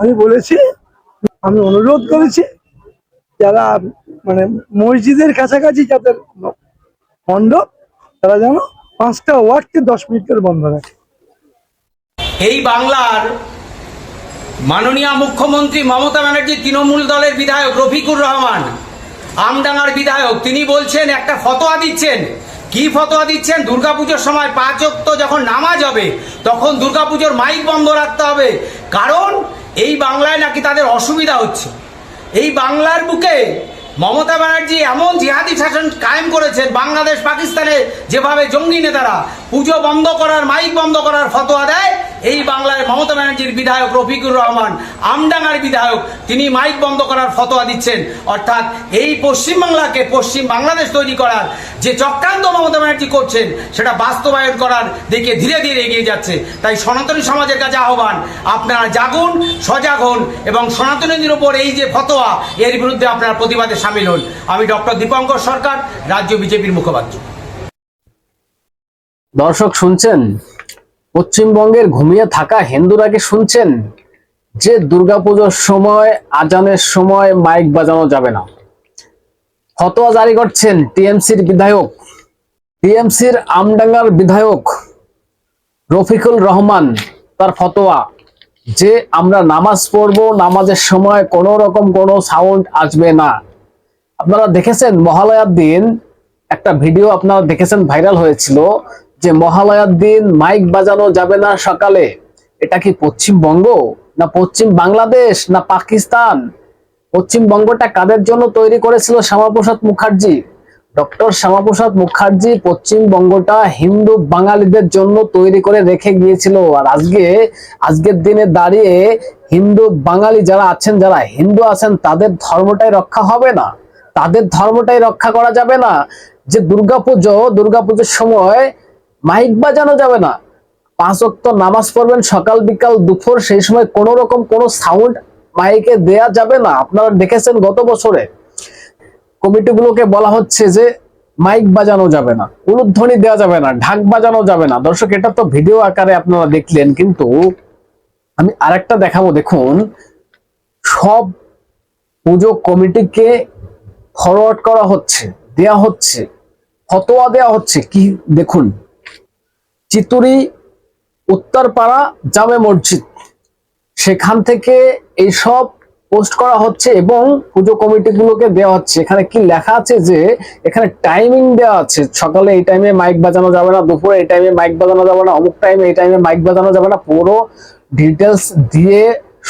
আমি বলেছি, আমি অনুরোধ করেছি, যারা মানে মসজিদের কাছাকাছি যাদের মণ্ডপ, তারা যেন পাঁচটা ওয়ার্ডকে দশ মিনিট করে বন্ধ রাখে। এই বাংলার মাননীয় মুখ্যমন্ত্রী মমতা ব্যানার্জি তৃণমূল দলের বিধায়ক রফিকুর রহমান, আমডাঙ্গার বিধায়ক, তিনি বলছেন, একটা ফতোয়া দিচ্ছেন। কি ফতোয়া দিচ্ছেন? দুর্গাপুজোর সময় পাঁচ যখন নামাজ হবে, তখন দুর্গাপুজোর মাইক বন্ধ রাখতে হবে। কারণ এই বাংলায় নাকি তাদের অসুবিধা হচ্ছে? এই বাংলার বুকে মমতা ব্যানার্জি এমন জিহাদি শাসন কায়েম করেছেন বাংলাদেশ পাকিস্তানে যেভাবে জঙ্গি নেতারা পুজো বন্ধ করার, মাইক বন্ধ করার ফতোয়া দেয় এই বাংলায় মমতা ব্যানার্জির বিধায়ক রফিকুর রহমান, আমডাঙ্গার বিধায়ক, তিনি মাইক বন্ধ করার ফতোয়া দিচ্ছেন। অর্থাৎ এই পশ্চিমবাংলাকে পশ্চিম বাংলাদেশ তৈরি করার যে চক্রান্ত মমতা ব্যানার্জি করছেন, সেটা বাস্তবায়ন করার দিকে ধীরে ধীরে এগিয়ে যাচ্ছে। তাই সনাতনী সমাজের কাছে আহ্বান, আপনারা জাগুন, সজাগ হন এবং সনাতনীদের উপর এই যে ফতোয়া, এর বিরুদ্ধে আপনার প্রতিবাদে সামিল হন। আমি ডক্টর দীপঙ্কর সরকার, রাজ্য বিজেপির মুখপাত্র। দর্শক শুনছেন? পশ্চিমবঙ্গের ঘুমিয়ে থাকা হিন্দুরা কি শুনছেন? যে দুর্গাপুজোর সময়, আজানের সময় মাইক বাজানো যাবে না। ফতোয়া জারি করছেন টিএমসির বিধায়ক। টিএমসির আমডাঙ্গার বিধায়ক রফিকুল রহমান তার ফতোয়া যে আমরা নামাজ পড়ব, নামাজের সময় কোনো রকম কোনো সাউন্ড আসবে না। আপনারা দেখেছেন মহালয়ার দিন একটা ভিডিও আপনারা দেখেছেন ভাইরাল হয়েছিল। যে মহালয়ার দিন মাইক বাজানো যাবে না সকালে, এটা কি পশ্চিমবঙ্গ? না পশ্চিম বাংলাদেশ? না পাকিস্তান? পশ্চিমবঙ্গটা কাদের জন্য তৈরি করেছিল শ্যামাপ্রসাদ মুখার্জি? ডক্টর শ্যামাপ্রসাদ মুখার্জি পশ্চিমবঙ্গটা হিন্দু বাঙালিদের জন্য তৈরি করে রেখে গিয়েছিল। আর আজকে, আজকের দিনে দাঁড়িয়ে হিন্দু বাঙালি যারা আছেন, যারা হিন্দু আছেন, তাদের ধর্মটাই রক্ষা হবে না। তাদের ধর্মটাই রক্ষা করা যাবে না। যে দুর্গাপুজো, দুর্গাপুজোর সময় মাইক বাজানো যাবে না। পাঁচ অক্ত নামাজ পড়বেন, সকাল, বিকাল, দুপুর, সেই সময় কোনো রকম কোনো সাউন্ড মাইকে দেয়া যাবে না। আপনারা দেখেছেন গত বছরে কমিটিগুলোকে বলা হচ্ছে যে মাইক বাজানো যাবে না, উলুধ্বনি দেওয়া যাবে না, ঢাক বাজানো যাবে না। দর্শক, এটা তো ভিডিও আকারে আপনারা দেখলেন, কিন্তু আমি আরেকটা দেখাবো। দেখুন, সব পুজো কমিটিকে ফরওয়ার্ড করা হচ্ছে, দেয়া হচ্ছে, ফতোয়া দেওয়া হচ্ছে। কি, দেখুন চিতুরি উত্তরপাড়া জামে মসজিদ। সেখান থেকে এইসব পোস্ট করা হচ্ছে এবং পুজো কমিটিগুলোকে দেওয়া হচ্ছে। এখানে কি লেখা আছে যে, এখানে টাইমিং দেওয়া আছে। সকালে এই টাইমে মাইক বাজানো যাবে না, দুপুরে এই টাইমে মাইক বাজানো যাবে না, অমুক টাইমে এই টাইমে মাইক বাজানো যাবে না। পুরো ডিটেলস দিয়ে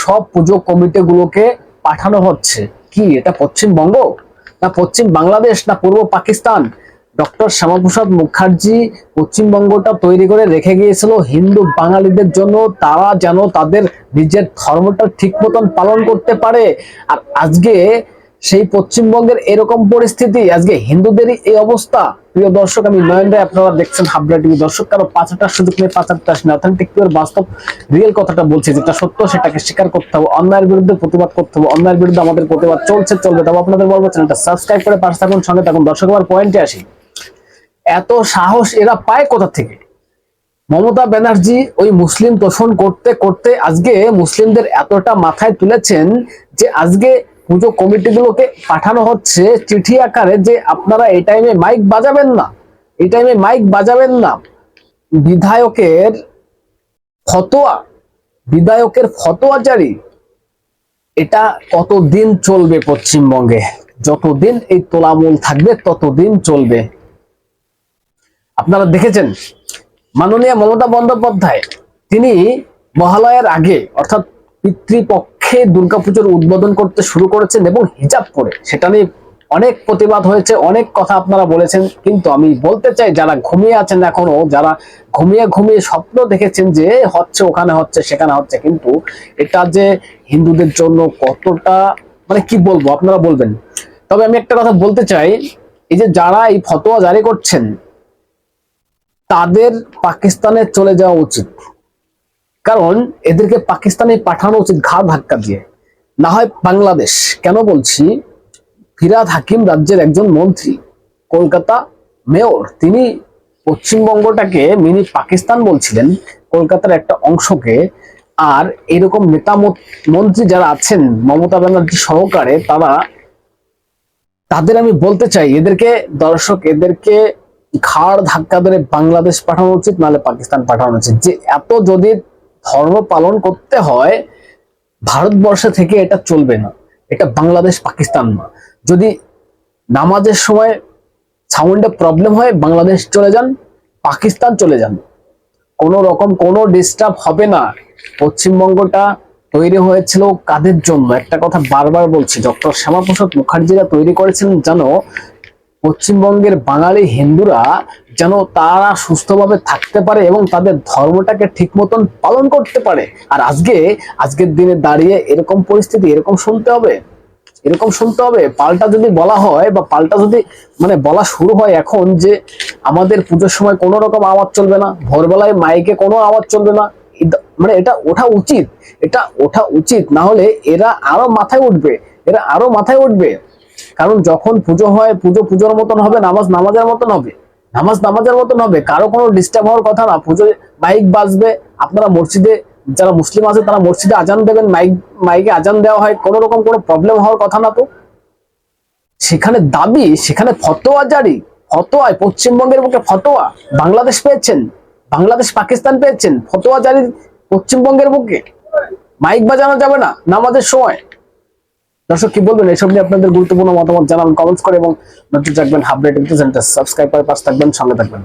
সব পুজো কমিটিগুলোকে পাঠানো হচ্ছে। কি, এটা পশ্চিমবঙ্গ? না পশ্চিম বাংলাদেশ? না পূর্ব পাকিস্তান? ডক্টর শ্যামাপ্রসাদ মুখার্জি পশ্চিমবঙ্গটা তৈরি করে রেখে গিয়েছিল হিন্দু বাঙালিদের জন্য। তারা যেন তাদের নিজের ধর্মটা ঠিক মতন পালন করতে পারে। আর আজকে সেই পশ্চিমবঙ্গের এরকম পরিস্থিতি, আজকে হিন্দুদেরই এই অবস্থা। প্রিয় দর্শক, আমি নয়ন রায়, আপনারা দেখছেন হাবড়া টিভি। দর্শক, কারও পাঁচটার সুযোগ নেই পাঁচটা আসেন অথেন্টিক বাস্তব রিয়েল কথাটা বলছি, যেটা সত্য, সেটাকে স্বীকার করতে হবে। অন্যায়ের বিরুদ্ধে প্রতিবাদ করতে হবে। অন্যায়ের বিরুদ্ধে আমাদের প্রতিবাদ চলছে, চলবে। তবে আপনাদের বলব চ্যানেলটা সাবস্ক্রাইব করে পাশে থাকুন, সঙ্গে থাকুন। দর্শক, আমার পয়েন্টে আসি। এত সাহস এরা পায় কোথা থেকে? মমতা ব্যানার্জি ওই মুসলিম তোষণ করতে করতে আজকে মুসলিমদের এতটা মাথায় তুলেছেন যে আজকে পুজো কমিটিগুলোকে পাঠানো হচ্ছে চিঠি আকারে যে আপনারা এই টাইমে মাইক বাজাবেন না, এই টাইমে মাইক বাজাবেন না। বিধায়কের ফতোয়া বিধায়কের ফতোয়া জারি। এটা কতদিন চলবে পশ্চিমবঙ্গে? যতদিন এই তোলামূল থাকবে, ততদিন চলবে। আপনারা দেখেছেন? মাননীয় মমতা বন্দ্যোপাধ্যায়, তিনি মহালয়ের আগে, অর্থাৎ পিতৃপক্ষে দুর্গাপুজোর উদ্বোধন করতে শুরু করেছেন এবং হিজাব পরে সেটা নিয়ে অনেক প্রতিবাদ হয়েছে, অনেক কথা আপনারা বলেছেন, কিন্তু আমি বলতে চাই, যারা ঘুমিয়ে আছেন এখনও, যারা ঘুমিয়ে ঘুমিয়ে স্বপ্ন দেখেছেন যে হচ্ছে, ওখানে হচ্ছে, সেখানে হচ্ছে, কিন্তু এটা যে হিন্দুদের জন্য কতটা মানে কি বলব, আপনারা বলবেন? তবে আমি একটা কথা বলতে চাই, এই যে যারা এই ফতোয়া জারি করছেন তাদের পাকিস্তানে চলে যাওয়া উচিত। কারণ এদেরকে পাকিস্তানে পাঠানো উচিত ঘা ধাক্কা দিয়ে। না হয় বাংলাদেশ। কেন বলছি? ফিরাদ হাকিম রাজ্যের একজন মন্ত্রী, কলকাতা মেয়র। তিনি পশ্চিমবঙ্গটাকে মিনি পাকিস্তান বলছিলেন, কলকাতার একটা অংশকে। আর এরকম নেতা মন্ত্রী যারা আছেন, মমতা ব্যানার্জি সহকারে, তারা, তাদের আমি বলতে চাই, এদেরকে দর্শক, এদেরকে ঘাড় ধাক্কা ধরে বাংলাদেশ পাঠানো উচিত, নাহলে পাকিস্তান পাঠানো উচিত। যে এত যদি ধর্ম পালন করতে হয়, ভারতবর্ষ থেকে এটা চলবে না। এটা বাংলাদেশ, পাকিস্তান না। যদি নামাজের সময় সাউন্ডে প্রবলেম হয়, বাংলাদেশ চলে যান, পাকিস্তান চলে যান। কোনো রকম কোনো ডিস্টার্ব হবে না। পশ্চিমবঙ্গটা তৈরি হয়েছিল কাদের জন্য? একটা কথা বারবার বলছি, ডক্টর শ্যামাপ্রসাদ মুখার্জিরা তৈরি করেছিলেন যেন পশ্চিমবঙ্গের বাঙালি হিন্দুরা যেন তারা সুস্থভাবে থাকতে পারে এবং তাদের ধর্মটাকে ঠিক মতন পালন করতে পারে। আর আজকে, আজকের দিনে দাঁড়িয়ে এরকম পরিস্থিতি এরকম শুনতে হবে? এরকম শুনতে হবে? পাল্টা যদি বলা হয় বা পাল্টা যদি মানে বলা শুরু হয় এখন যে আমাদের পুজোর সময় কোনো রকম আওয়াজ চলবে না, ভোরবেলায় মাইকে কোনো আওয়াজ চলবে না মানে এটা ওঠা উচিত। এটা ওঠা উচিত। না হলে এরা আরও মাথায় উঠবে। এরা আরও মাথায় উঠবে। কারণ যখন পুজো হয়, পুজো পুজোর মতন হবে, নামাজ নামাজের মতন হবে। নামাজ নামাজের মতন হবে, কারও কোনো ডিস্টার্ব হওয়ার কথা না। পুজো মাইক বাজবে, আপনারা মসজিদে, যারা মুসলিম আছে, তারা মসজিদে আজান দেবেন মাইক মাইকে আজান দেওয়া হয়, কোনো রকম কোনো প্রবলেম হওয়ার কথা না তো। সেখানে দাবি, সেখানে ফতোয়া জারি। ফতোয়ায় পশ্চিমবঙ্গের বুকে ফতোয়া। বাংলাদেশ পেয়েছেন, বাংলাদেশ পাকিস্তান পেয়েছেন। ফতোয়া জারি পশ্চিমবঙ্গের বুকে। মাইক বাজানো যাবে না, নামাজের সময়। দর্শক, কি বলবেন? এসব নিয়ে আপনাদের গুরুত্বপূর্ণ মতামত জানান কমেন্টস করে এবং নজর রাখবেন হাবরেট সেন্টার সাবস্ক্রাইব করে পাশ থাকবেন, সঙ্গে থাকবেন।